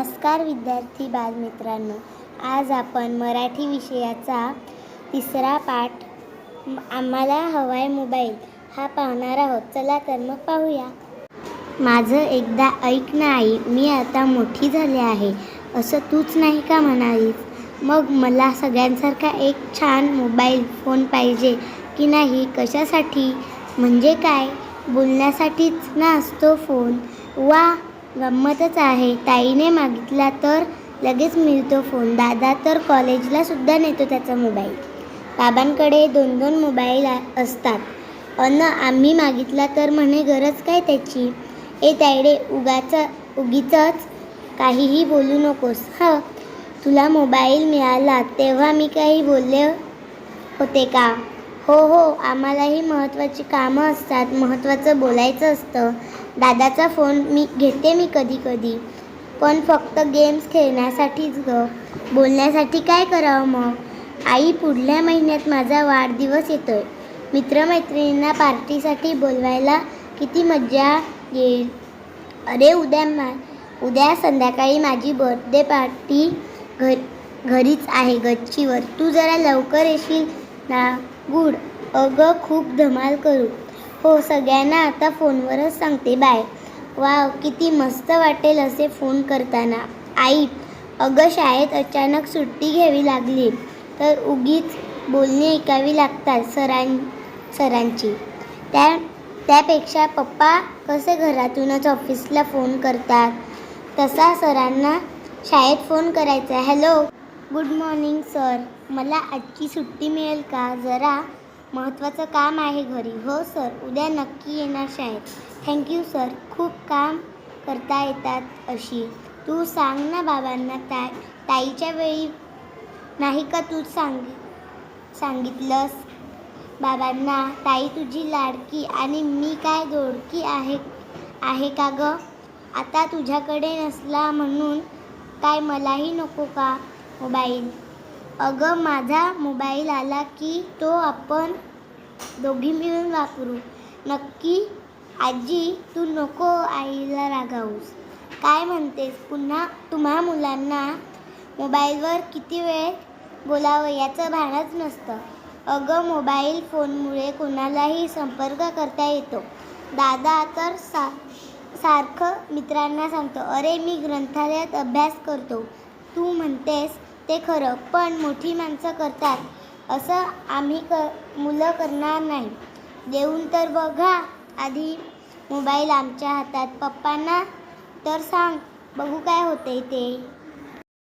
नमस्कार विद्यार्थी बालमित्रांनो. आज आपण मराठी विषयाचा तिसरा पाठ आम्हाला हवाय मोबाईल हा पाहणार आहोत. चला तर मग पाहूया. माझं एकदा ऐक ना आई मी आता मोठी झाले आहे. असं तूच नाही का म्हणालीस? मग मला सगळ्यांसारखा एक छान मोबाईल फोन पाहिजे की नाही? कशासाठी? म्हणजे काय? बोलण्यासाठीच ना असतो फोन. वा गंमतच आहे. ताईने मागितला तर लगेच मिळतो फोन दादा तर कॉलेजला सुद्धा नेतो त्याचा मोबाईल बाबांकडे दोन दोन मोबाईल असतात. अन आम्ही मागितला तर म्हणे गरज काय त्याची? ए ताईडे उगाच उगीच काहीही बोलू नकोस. हं तुला मोबाईल मिळाला तेव्हा मी काही बोलले होते का? हो हो आम्हालाही महत्त्वाची कामं असतात. महत्त्वाचं बोलायचं असतं. दादाचा फोन मी घेते मी कधी कधी. पण फक्त गेम्स खेळण्यासाठीच ग. बोलण्यासाठी काय करावं मग? आई पुढल्या महिन्यात माझा वाढदिवस येतोय. मित्रमैत्रिणींना पार्टीसाठी बोलवायला किती मज्जा येईल? अरे उद्या मा उद्या संध्याकाळी माझी बर्थडे पार्टी घर घरीच आहे गच्चीवर. तू जरा लवकर येशील ना? गुड. अगं खूप धमाल करू. हो सगळ्यांना आता फोनवरच सांगते बाय. वाव किती मस्त वाटेल असे फोन करताना. आई अगं शाळेत अचानक सुट्टी घ्यावी लागली. तर उगीच बोलणी ऐकावी लागतात सरां सरांची. त्या त्यापेक्षा पप्पा कसे घरातूनच ऑफिसला फोन करतात? तसा सरांना शाळेत फोन करायचा. हॅलो. Good morning sir. मला आजची सुट्टी मिळेल का? जरा महत्त्वाचं काम आहे घरी. हो सर. उद्या नक्की येणार शाळेत. थँक्यू सर खूप काम करता येतात अशी. तू सांग ना बाबांना ताई ताईच्या वेळी नाही का तू सांग सांगितलंस? बाबांना ताई तुझी लाडकी आणि मी काय दोडकी आहे आहे का ग? आता तुझ्याकडे नसला म्हणून काय मलाही नको का मोबाईल? अगं माझा मोबाईल आला की तो आपण दोघी मिळून वापरू. नक्की आजी तू नको आईला रागावूस. काय म्हणतेस? पुन्हा तुम्हा मुलांना मोबाईलवर किती वेळ बोलावं याचं भानच नसतं. अगं मोबाईल फोनमुळे कोणालाही संपर्क करता येतो. दादा तर सा सारखं मित्रांना सांगतो अरे मी ग्रंथालयात अभ्यास करतो. तू म्हणतेस ते खरं पण मोठी माणसं करतात. असं आम्ही क मुलं करणार नाही. देऊन तर बघा आधी मोबाईल आमच्या हातात. पप्पांना तर सांग बघू काय होते ते.